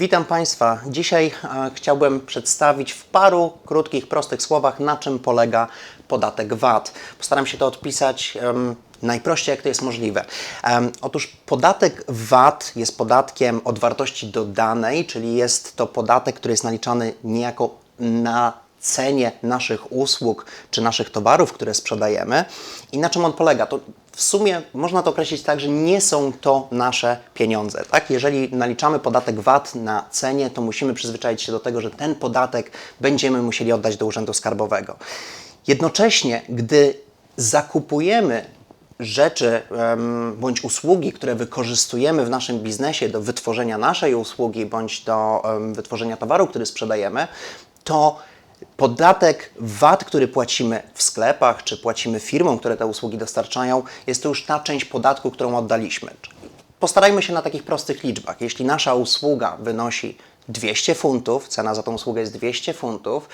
Witam Państwa. Dzisiaj e, chciałbym przedstawić w paru krótkich, prostych słowach, na czym polega podatek VAT. Postaram się to odpisać najprościej, jak to jest możliwe. Otóż podatek VAT jest podatkiem od wartości dodanej, czyli jest to podatek, który jest naliczany niejako na cenie naszych usług czy naszych towarów, które sprzedajemy. I na czym on polega? To w sumie można to określić tak, że nie są to nasze pieniądze. Tak? Jeżeli naliczamy podatek VAT na cenie, to musimy przyzwyczaić się do tego, że ten podatek będziemy musieli oddać do Urzędu Skarbowego. Jednocześnie, gdy zakupujemy rzeczy bądź usługi, które wykorzystujemy w naszym biznesie do wytworzenia naszej usługi bądź do wytworzenia towaru, który sprzedajemy, to podatek VAT, który płacimy w sklepach, czy płacimy firmom, które te usługi dostarczają, jest to już ta część podatku, którą oddaliśmy. Postarajmy się na takich prostych liczbach. Jeśli nasza usługa wynosi 200 funtów, cena za tą usługę jest 200 funtów,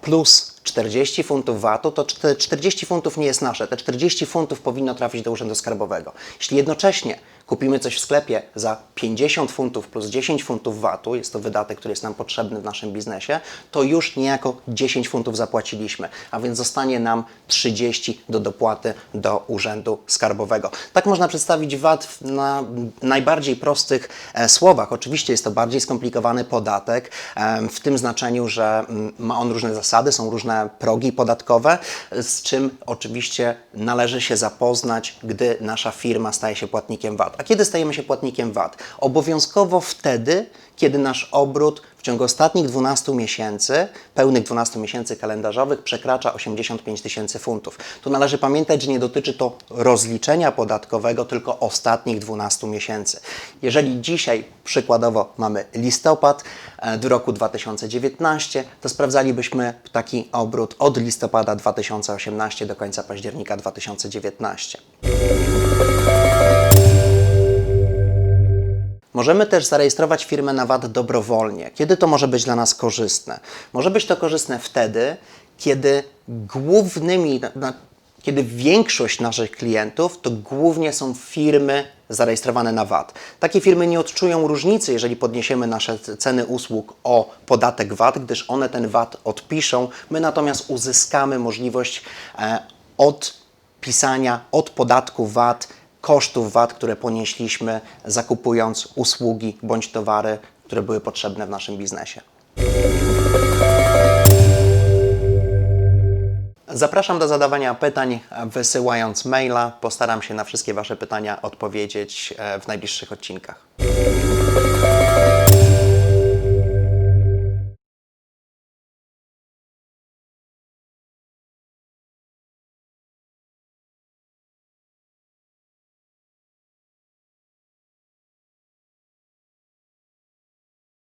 plus 40 funtów VAT-u, to te 40 funtów nie jest nasze. Te 40 funtów powinno trafić do Urzędu Skarbowego. Jeśli jednocześnie kupimy coś w sklepie za 50 funtów plus 10 funtów VAT-u, jest to wydatek, który jest nam potrzebny w naszym biznesie, to już niejako 10 funtów zapłaciliśmy, a więc zostanie nam 30 do dopłaty do Urzędu Skarbowego. Tak można przedstawić VAT na najbardziej prostych e, słowach. Oczywiście jest to bardziej skomplikowany podatek, em, w tym znaczeniu, że mm, ma on różne zasady, są różne progi podatkowe, z czym oczywiście należy się zapoznać, gdy nasza firma staje się płatnikiem VAT. A kiedy stajemy się płatnikiem VAT? Obowiązkowo wtedy, kiedy nasz obrót w ciągu ostatnich 12 miesięcy, pełnych 12 miesięcy kalendarzowych, przekracza 85 tysięcy funtów. Tu należy pamiętać, że nie dotyczy to rozliczenia podatkowego, tylko ostatnich 12 miesięcy. Jeżeli dzisiaj przykładowo mamy listopad e, w roku 2019, to sprawdzalibyśmy taki obrót od listopada 2018 do końca października 2019. Możemy też zarejestrować firmę na VAT dobrowolnie. Kiedy to może być dla nas korzystne? Może być to korzystne wtedy, kiedy głównymi, kiedy większość naszych klientów to głównie są firmy zarejestrowane na VAT. Takie firmy nie odczują różnicy, jeżeli podniesiemy nasze ceny usług o podatek VAT, gdyż one ten VAT odpiszą. My natomiast uzyskamy możliwość e, odpisania od podatku VAT kosztów VAT, które ponieśliśmy zakupując usługi bądź towary, które były potrzebne w naszym biznesie. Zapraszam do zadawania pytań, wysyłając maila. Postaram się na wszystkie Wasze pytania odpowiedzieć e, w najbliższych odcinkach.